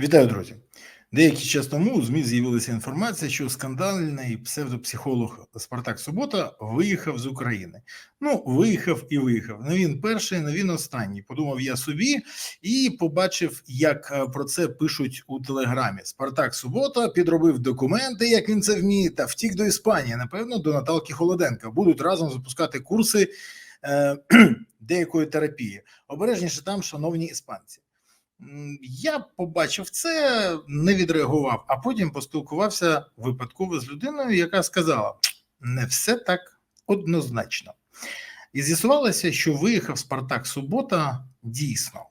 Вітаю, друзі. Деякий час тому у ЗМІ з'явилася інформація, що скандальний псевдопсихолог Спартак Субота виїхав з України. Ну, виїхав і виїхав. Не він перший, не він останній. Подумав я собі і побачив, як е, про це пишуть у телеграмі. Спартак Субота підробив документи, як він це вміє, та втік до Іспанії. Напевно, до Наталки Холоденка. Будуть разом запускати курси е, деякої терапії. Обережніше там, шановні іспанці. Я побачив це, не відреагував, а потім поспілкувався випадково з людиною, яка сказала: не все так однозначно. І з'ясувалося, що виїхав Спартак Субота дійсно,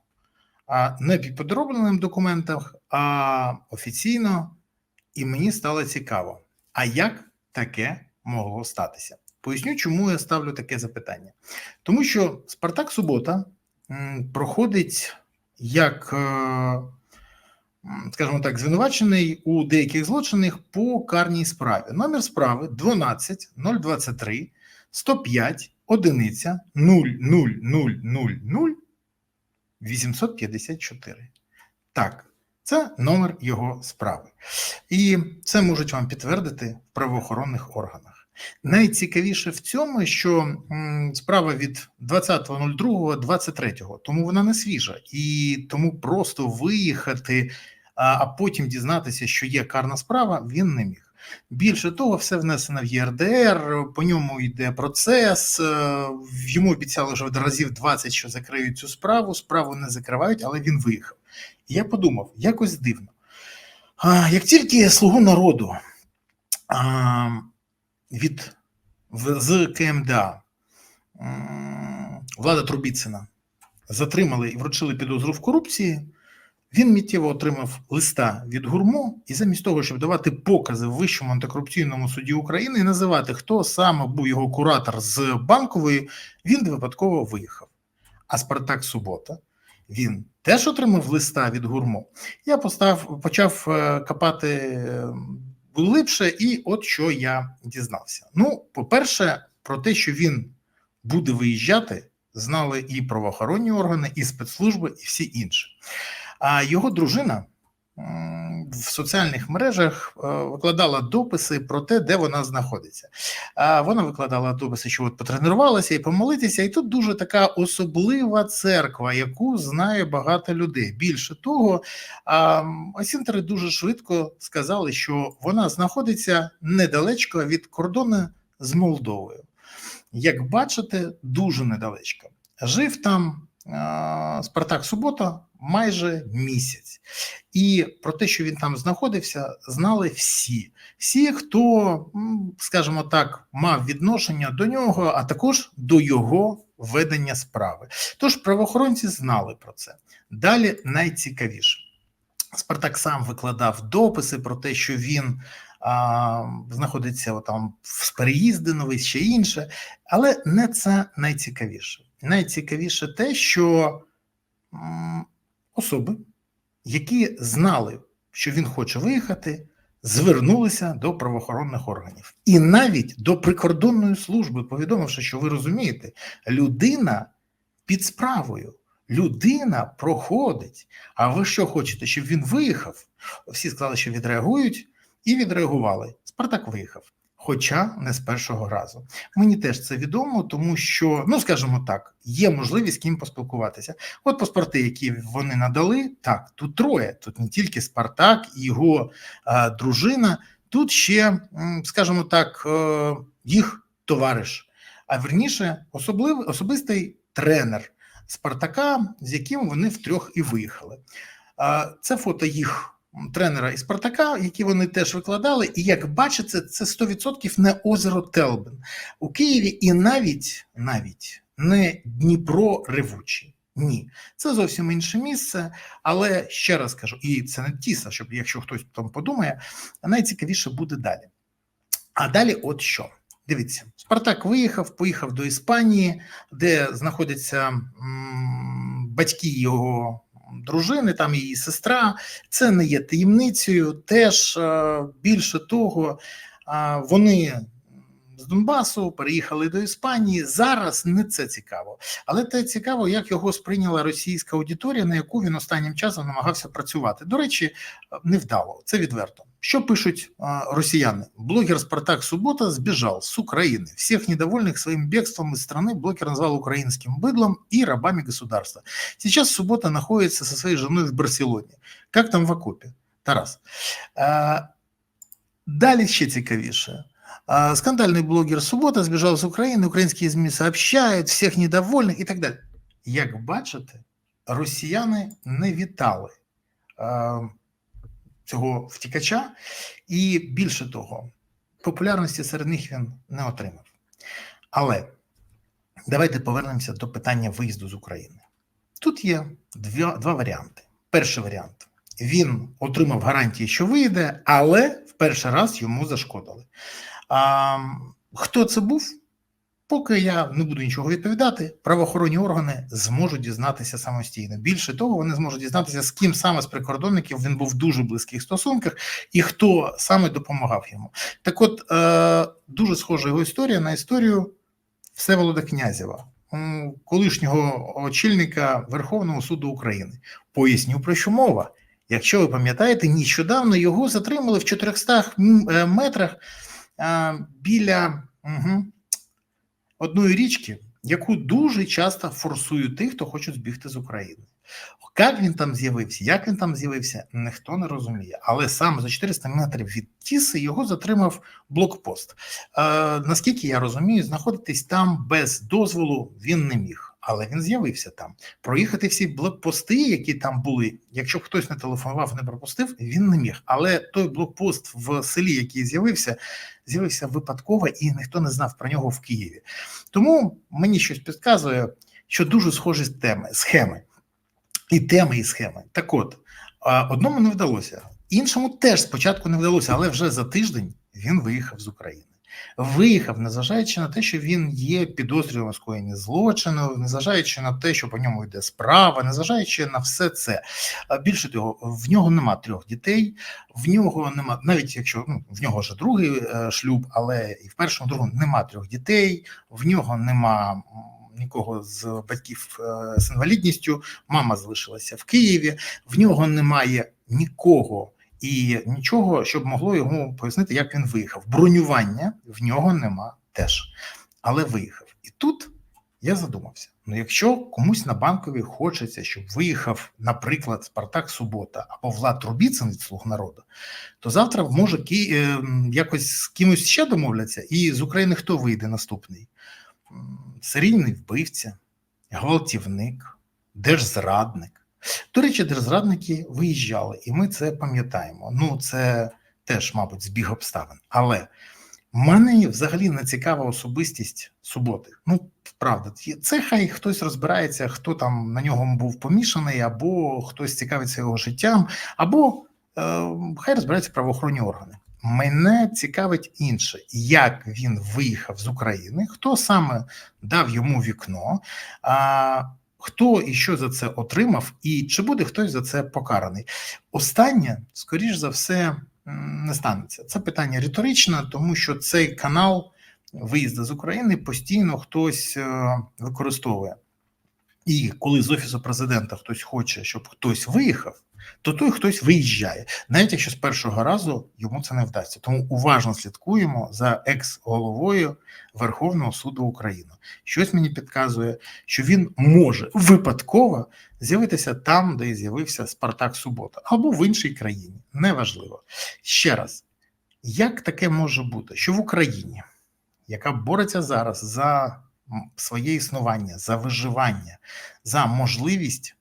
а не під подробленим документах, а офіційно. І мені стало цікаво, а як таке могло статися? Поясню, чому я ставлю таке запитання. Тому що Спартак Субота проходить як, е, скажімо так, звинувачений у деяких злочинах по карній справі. Номер справи 12 023 105 одиниця 00000 854. Так, це номер його справи. І це можуть вам підтвердити в правоохоронних органах. Найцікавіше в цьому, що справа від 20.02.23, тому вона не свіжа, і тому просто виїхати, а, потім дізнатися, що є карна справа, він не міг. Більше того, все внесено в ЄРДР, по ньому йде процес. е, Йому обіцяли вже разів 20, що закриють цю справу. Справу не закривають, але він виїхав. І я подумав, якось дивно. Як тільки слугу народу від з КМДА влада Трубіцина затримали і вручили підозру в корупції. Він миттєво отримав листа від гурмо, і замість того, щоб давати покази в Вищому антикорупційному суді України і називати, хто саме був його куратор з банкової, він випадково виїхав. А Спартак Субота він теж отримав листа від гурмо. Я постав, почав е, копати е, глибше, і от що я дізнався. Ну, по-перше, про те, що він буде виїжджати, знали і правоохоронні органи, і спецслужби, і всі інші. А його дружина в соціальних мережах е, викладала дописи про те, де вона знаходиться. Вона викладала дописи, що от потренувалася і помолитися, і тут дуже така особлива церква, яку знає багато людей. Більше того, осінтери дуже швидко сказали, що вона знаходиться недалечко від кордону з Молдовою. Як бачите, дуже недалечко. Жив там Спартак Субота майже місяць. І про те, що він там знаходився, знали всі. Всі, хто, скажімо так, мав відношення до нього, а також до його ведення справи. Тож правоохоронці знали про це. Далі найцікавіше. Спартак сам викладав дописи про те, що він а, знаходиться там в переїзди новий, ще інше, але не це найцікавіше. Найцікавіше те, що особи, які знали, що він хоче виїхати, звернулися до правоохоронних органів і навіть до прикордонної служби, повідомивши, що ви розумієте, людина під справою. Людина проходить. А ви що хочете, щоб він виїхав? Всі сказали, що відреагують, і відреагували. Спартак виїхав, хоча не з першого разу. Мені теж це відомо, тому що, ну скажімо так, є можливість з ким поспілкуватися. От паспорти, які вони надали, так, тут троє. Тут не тільки Спартак і його е, дружина, тут ще, скажімо так, е, їх товариш, а верніше, особливий особистий тренер. Спартака, з яким вони втрьох і виїхали. А, Це фото їх тренера і Спартака, які вони теж викладали. І як бачите, це 100% не озеро Телбен у Києві, і навіть навіть не Дніпро Ревучий. Ні, це зовсім інше місце, але ще раз кажу, і це не тіса, щоб якщо хтось там подумає, найцікавіше буде далі. А далі, от що. Дивіться, Спартак виїхав, поїхав до Іспанії, де знаходяться м, батьки його дружини, там її сестра. Це не є таємницею. Теж е, більше того, е, вони з Донбасу, переїхали до Іспанії. Зараз не це цікаво, але те цікаво, як його сприйняла російська аудиторія, на яку він останнім часом намагався працювати. До речі, невдало це відверто. Що пишуть а, росіяни? Блогер Спартак Суббота сбежал с Украины. Всех недовольных своим бегством из страны блогер назвал украинским быдлом и рабами государства. Сейчас Суббота находится со своей женой в Барселоне. Как там в окопе? Тарас. А, далі ще цікавіше. Скандальный блогер Суббота сбежал з України, українські ЗМІ сообщають, всіх недовольних і так далі. Як бачите, росіяни не вітали цього втікача, і більше того, популярності серед них він не отримав. Але давайте повернемося до питання виїзду з України. Тут є два, два варіанти. Перший варіант: він отримав гарантії, що вийде, але в перший раз йому зашкодили. А, Хто це був? Поки я не буду нічого відповідати, правоохоронні органи зможуть дізнатися самостійно. Більше того, вони зможуть дізнатися, з ким саме з прикордонників він був в дуже близьких стосунках і хто саме допомагав йому. Так, от е, дуже схожа його історія на історію Всеволода Князєва, колишнього очільника Верховного суду України. Поясню про що мова. Якщо ви пам'ятаєте, нещодавно його затримали в 400 метрах е, біля. Угу, одної річки, яку дуже часто форсують тих, хто хочуть збігти з України. Як він там з'явився, як він там з'явився, ніхто не розуміє. Але саме за 400 метрів від Тіси його затримав блокпост. Е, Наскільки я розумію, знаходитись там без дозволу він не міг. Але він з'явився там. Проїхати всі блокпости, які там були. Якщо хтось не телефонував, не пропустив, він не міг. Але той блокпост в селі, який з'явився, з'явився випадково, і ніхто не знав про нього в Києві. Тому мені щось підказує, що дуже схожі теми, схеми. І теми, і схеми. Так от, одному не вдалося, іншому теж спочатку не вдалося, але вже за тиждень він виїхав з України виїхав, незважаючи на те, що він є підозрюваним скоєння злочину, незважаючи на те, що по ньому йде справа, незважаючи на все це. Більше того, в нього нема трьох дітей, в нього нема, навіть якщо ну, в нього вже другий е, шлюб, але і в першому другому нема трьох дітей, в нього нема. Нікого з батьків е, з інвалідністю, мама залишилася в Києві, в нього немає нікого і нічого, щоб могло йому пояснити, як він виїхав. Бронювання в нього нема теж, але виїхав. І тут я задумався: ну, якщо комусь на банкові хочеться, щоб виїхав, наприклад, Спартак Субота або Влад Трубіцин від слуг народу, то завтра може ки... Е, якось з кимось ще домовляться, і з України хто вийде наступний? Серійний вбивця, гвалтівник, держзрадник. До речі, держзрадники виїжджали, і ми це пам'ятаємо. Ну, це теж, мабуть, збіг обставин. Але мене взагалі не цікава особистість суботи. Ну, правда, це хай хтось розбирається, хто там на нього був помішаний, або хтось цікавиться його життям, або е, хай розбираються правоохоронні органи. Мене цікавить інше, як він виїхав з України, хто саме дав йому вікно. А, Хто і що за це отримав, і чи буде хтось за це покараний? Останнє, скоріш за все, не станеться. Це питання риторичне, тому що цей канал виїзду з України постійно хтось е, використовує. І коли з офісу президента хтось хоче, щоб хтось виїхав, то той хтось виїжджає, навіть якщо з першого разу йому це не вдасться. Тому уважно слідкуємо за екс-головою Верховного суду України. Щось мені підказує, що він може випадково з'явитися там, де з'явився Спартак Субота, або в іншій країні. Неважливо. Ще раз, як таке може бути, що в Україні, яка бореться зараз за своє існування, за виживання, за можливість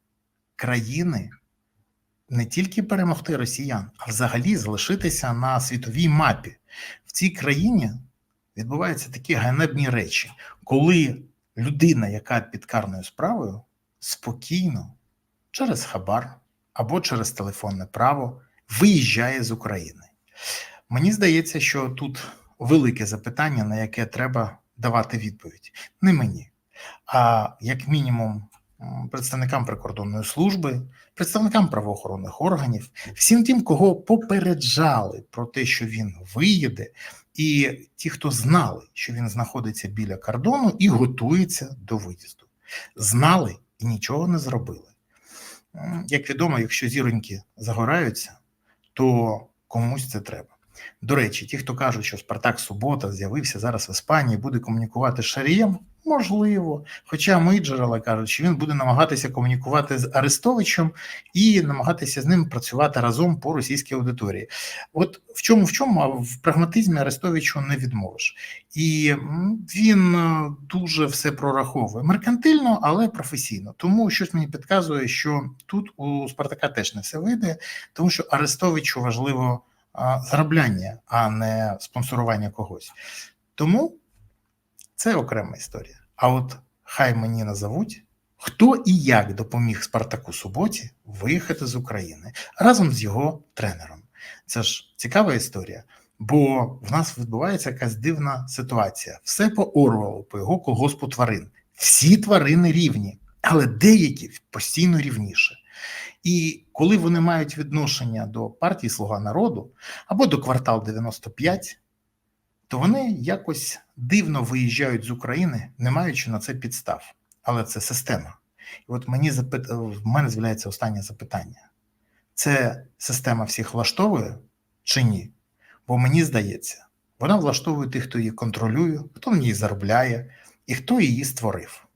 країни не тільки перемогти росіян, а взагалі залишитися на світовій мапі. В цій країні відбуваються такі ганебні речі, коли людина, яка під карною справою, спокійно через хабар або через телефонне право виїжджає з України. Мені здається, що тут велике запитання, на яке треба давати відповідь. Не мені, а як мінімум представникам прикордонної служби, представникам правоохоронних органів, всім тим, кого попереджали про те, що він виїде, і ті, хто знали, що він знаходиться біля кордону і готується до виїзду, знали і нічого не зробили. Як відомо, якщо зіроньки загораються, то комусь це треба. До речі, ті, хто кажуть, що Спартак Субота з'явився зараз в Іспанії, буде комунікувати з Шарієм, можливо. Хоча мої джерела кажуть, що він буде намагатися комунікувати з Арестовичем і намагатися з ним працювати разом по російській аудиторії. От в чому в чому, в прагматизмі Арестовичу не відмовиш. І він е, дуже все прораховує меркантильно, але професійно. Тому щось мені підказує, що тут у Спартака теж не все вийде, тому що Арестовичу важливо заробляння, а не спонсорування когось. Тому це окрема історія. А от хай мені назовуть, хто і як допоміг Спартаку Суботі виїхати з України разом з його тренером. Це ж цікава історія, бо в нас відбувається якась дивна ситуація. Все по Орвелу, по його колгоспу тварин. Всі тварини рівні, але деякі постійно рівніше. І коли вони мають відношення до партії Слуга народу або до квартал 95, то вони якось дивно виїжджають з України, не маючи на це підстав. Але це система. І от мені запит... в мене з'являється останнє запитання: це система всіх влаштовує чи ні? Бо мені здається, вона влаштовує тих, хто її контролює, хто в ній заробляє і хто її створив.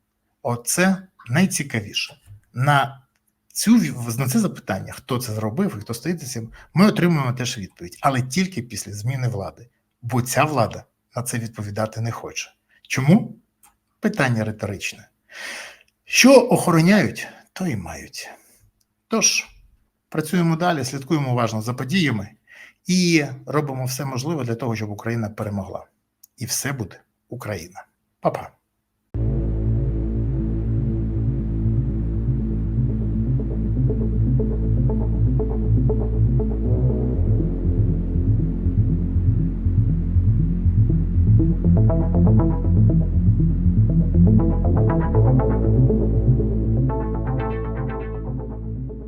Оце найцікавіше. На цю на це запитання, хто це зробив і хто стоїть за цим, ми отримуємо теж відповідь, але тільки після зміни влади. Бо ця влада на це відповідати не хоче. Чому? Питання риторичне. Що охороняють, то і мають. Тож, працюємо далі, слідкуємо уважно за подіями і робимо все можливе для того, щоб Україна перемогла. І все буде Україна. Па-па.